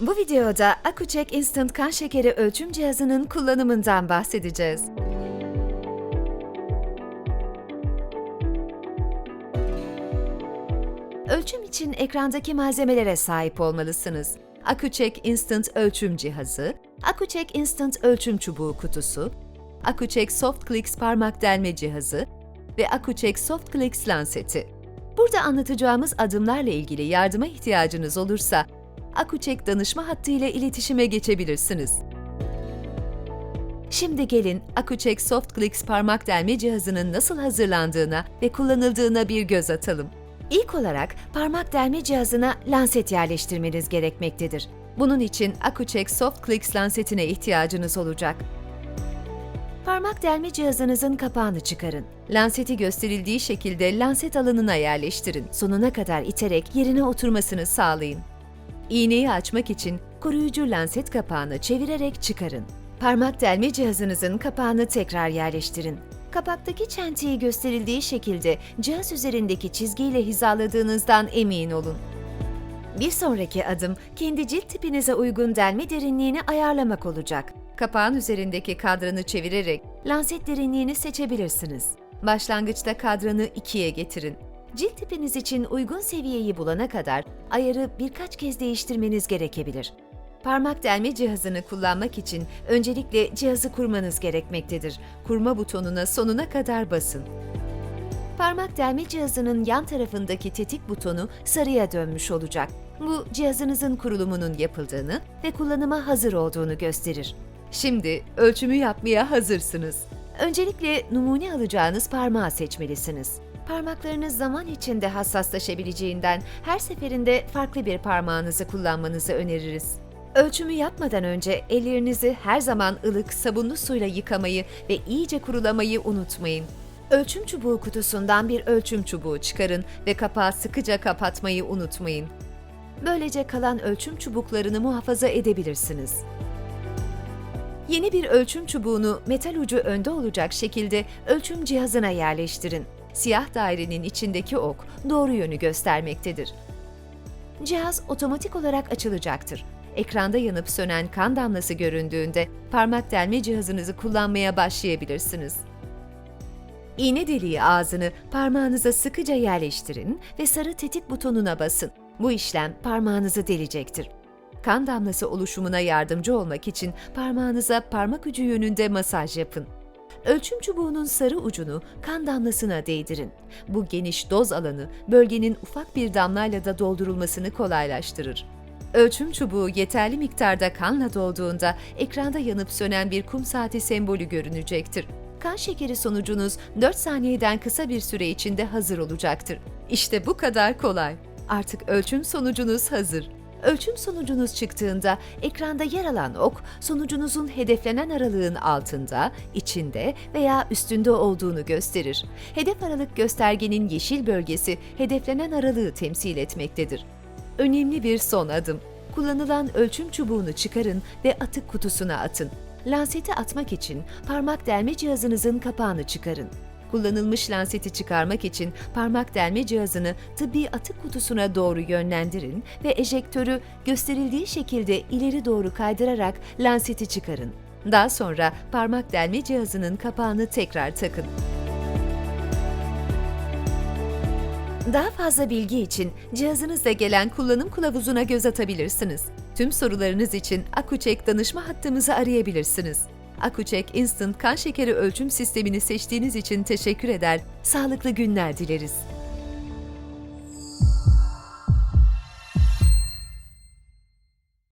Bu videoda Accu-Chek Instant kan şekeri ölçüm cihazının kullanımından bahsedeceğiz. Ölçüm için ekrandaki malzemelere sahip olmalısınız. Accu-Chek Instant ölçüm cihazı, Accu-Chek Instant ölçüm çubuğu kutusu, Accu-Chek Soft Clicks parmak delme cihazı ve Accu-Chek Soft Clicks lanseti. Burada anlatacağımız adımlarla ilgili yardıma ihtiyacınız olursa Accu-Chek danışma hattı ile iletişime geçebilirsiniz. Şimdi gelin Accu-Chek Soft Clicks parmak delme cihazının nasıl hazırlandığına ve kullanıldığına bir göz atalım. İlk olarak parmak delme cihazına lanset yerleştirmeniz gerekmektedir. Bunun için Accu-Chek Soft Clicks lansetine ihtiyacınız olacak. Parmak delme cihazınızın kapağını çıkarın. Lanseti gösterildiği şekilde lanset alanına yerleştirin. Sonuna kadar iterek yerine oturmasını sağlayın. İğneyi açmak için koruyucu lanset kapağını çevirerek çıkarın. Parmak delme cihazınızın kapağını tekrar yerleştirin. Kapaktaki çentiyi gösterildiği şekilde cihaz üzerindeki çizgiyle hizaladığınızdan emin olun. Bir sonraki adım kendi cilt tipinize uygun delme derinliğini ayarlamak olacak. Kapağın üzerindeki kadranı çevirerek lanset derinliğini seçebilirsiniz. Başlangıçta kadranı ikiye getirin. Cilt tipiniz için uygun seviyeyi bulana kadar ayarı birkaç kez değiştirmeniz gerekebilir. Parmak delme cihazını kullanmak için öncelikle cihazı kurmanız gerekmektedir. Kurma butonuna sonuna kadar basın. Parmak delme cihazının yan tarafındaki tetik butonu sarıya dönmüş olacak. Bu cihazınızın kurulumunun yapıldığını ve kullanıma hazır olduğunu gösterir. Şimdi ölçümü yapmaya hazırsınız. Öncelikle numune alacağınız parmağı seçmelisiniz. Parmaklarınız zaman içinde hassaslaşabileceğinden her seferinde farklı bir parmağınızı kullanmanızı öneririz. Ölçümü yapmadan önce ellerinizi her zaman ılık, sabunlu suyla yıkamayı ve iyice kurulamayı unutmayın. Ölçüm çubuğu kutusundan bir ölçüm çubuğu çıkarın ve kapağı sıkıca kapatmayı unutmayın. Böylece kalan ölçüm çubuklarını muhafaza edebilirsiniz. Yeni bir ölçüm çubuğunu metal ucu önde olacak şekilde ölçüm cihazına yerleştirin. Siyah dairenin içindeki ok doğru yönü göstermektedir. Cihaz otomatik olarak açılacaktır. Ekranda yanıp sönen kan damlası göründüğünde parmak delme cihazınızı kullanmaya başlayabilirsiniz. İğne deliği ağzını parmağınıza sıkıca yerleştirin ve sarı tetik butonuna basın. Bu işlem parmağınızı delecektir. Kan damlası oluşumuna yardımcı olmak için parmağınıza parmak ucu yönünde masaj yapın. Ölçüm çubuğunun sarı ucunu kan damlasına değdirin. Bu geniş doz alanı bölgenin ufak bir damlayla da doldurulmasını kolaylaştırır. Ölçüm çubuğu yeterli miktarda kanla dolduğunda ekranda yanıp sönen bir kum saati sembolü görünecektir. Kan şekeri sonucunuz 4 saniyeden kısa bir süre içinde hazır olacaktır. İşte bu kadar kolay. Artık ölçüm sonucunuz hazır. Ölçüm sonucunuz çıktığında ekranda yer alan ok sonucunuzun hedeflenen aralığın altında, içinde veya üstünde olduğunu gösterir. Hedef aralık göstergenin yeşil bölgesi hedeflenen aralığı temsil etmektedir. Önemli bir son adım. Kullanılan ölçüm çubuğunu çıkarın ve atık kutusuna atın. Lanseti atmak için parmak delme cihazınızın kapağını çıkarın. Kullanılmış lanseti çıkarmak için parmak delme cihazını tıbbi atık kutusuna doğru yönlendirin ve ejektörü gösterildiği şekilde ileri doğru kaydırarak lanseti çıkarın. Daha sonra parmak delme cihazının kapağını tekrar takın. Daha fazla bilgi için cihazınızda gelen kullanım kılavuzuna göz atabilirsiniz. Tüm sorularınız için Accu-Chek danışma hattımızı arayabilirsiniz. Accu-Chek Instant kan şekeri ölçüm sistemini seçtiğiniz için teşekkür eder, sağlıklı günler dileriz.